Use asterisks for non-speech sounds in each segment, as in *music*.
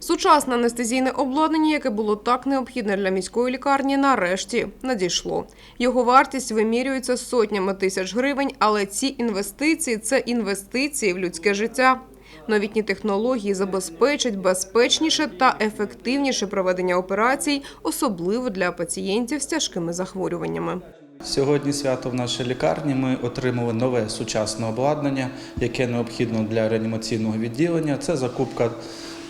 Сучасне анестезійне обладнання, яке було так необхідне для міської лікарні, нарешті надійшло. Його вартість вимірюється сотнями тисяч гривень, але ці інвестиції це інвестиції в людське життя. Новітні технології забезпечать безпечніше та ефективніше проведення операцій, особливо для пацієнтів з тяжкими захворюваннями. Сьогодні свято в нашій лікарні. Ми отримали нове сучасне обладнання, яке необхідно для реанімаційного відділення. Це закупка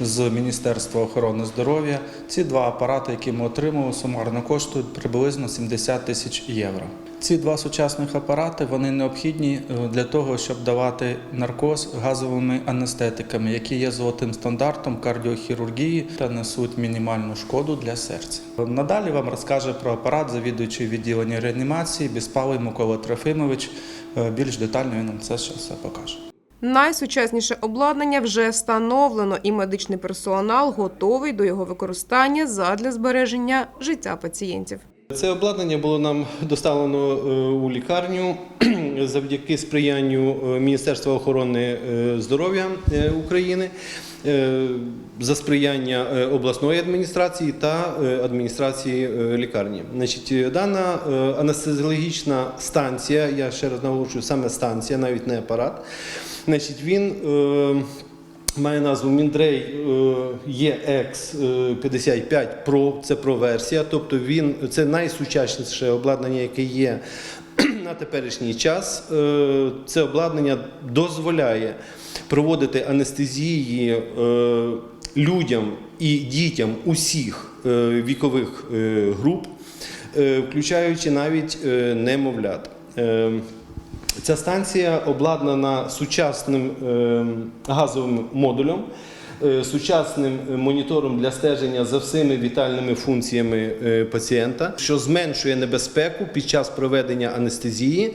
з Міністерства охорони здоров'я. Ці два апарати, які ми отримали, сумарно коштують приблизно 70 тисяч євро. Ці два сучасних апарати вони необхідні е, для того, щоб давати наркоз газовими анестетиками, які є золотим стандартом кардіохірургії та несуть мінімальну шкоду для серця. Надалі вам розкаже про апарат завідуючий відділення реанімації Біспалий Микола Трофимович. Е, Більш детально він нам це все покаже. Найсучасніше обладнання вже встановлено, і медичний персонал готовий до його використання задля збереження життя пацієнтів. Це обладнання було нам доставлено е, у лікарню *clears throat* завдяки сприянню е, Міністерства охорони е, здоров'я України за сприяння обласної адміністрації та адміністрації лікарні. Значить, дана анестезіологічна станція, я ще раз наголошую, саме станція, навіть не апарат. Значить, він Має назву Міндрей е, EX 55 Pro, це Pro версія, тобто він це найсучасніше обладнання, яке є *clears throat* на теперішній час. Е, Це обладнання дозволяє проводити анестезії е, людям і дітям усіх е, вікових е, груп, е, включаючи навіть е, немовлят. Ця станція обладнана сучасним е, газовим модулем, сучасним монітором для стеження за всіми вітальними функціями е, пацієнта, що зменшує небезпеку під час проведення анестезії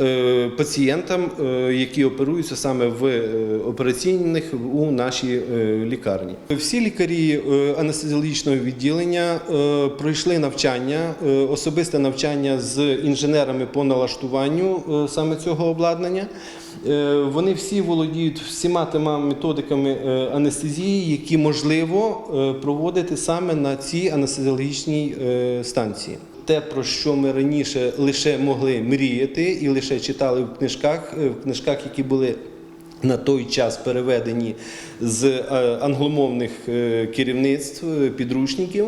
е, пацієнтам, е, які оперуються саме в е, операційних у нашій е, лікарні. Всі лікарі е, анестезіологічного відділення е, пройшли навчання, е, особисте навчання з інженерами по налаштуванню е, саме цього обладнання. Е, Вони всі володіють всіма тими методиками е, анестезії, які можливо е, проводити саме на цій анестезіологічній е, станції. Те, про що ми раніше лише могли мріяти і лише читали в книжках, е, в книжках, які були на той час переведені з е, англомовних е, керівництв, е, підручників.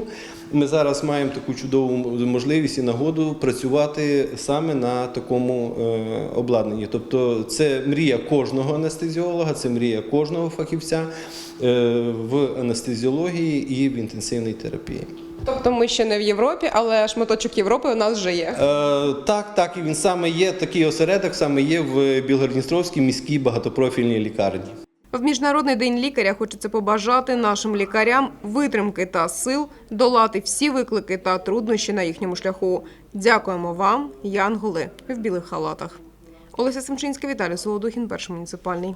Ми зараз маємо таку чудову можливість і нагоду працювати саме на такому обладнанні. Тобто це мрія кожного анестезіолога, це мрія кожного фахівця в анестезіології і в інтенсивній терапії. Тобто ми ще не в Європі, але шматочок Європи у нас вже є. Е, так, так, і він саме є такий осередок, саме є в Білгородністровській міській багатопрофільній лікарні. В міжнародний день лікаря хочеться побажати нашим лікарям витримки та сил долати всі виклики та труднощі на їхньому шляху. Дякуємо вам, Янголи, в білих халатах. Олеся Семчинська, Віталій Солодухін, перший муніципальний.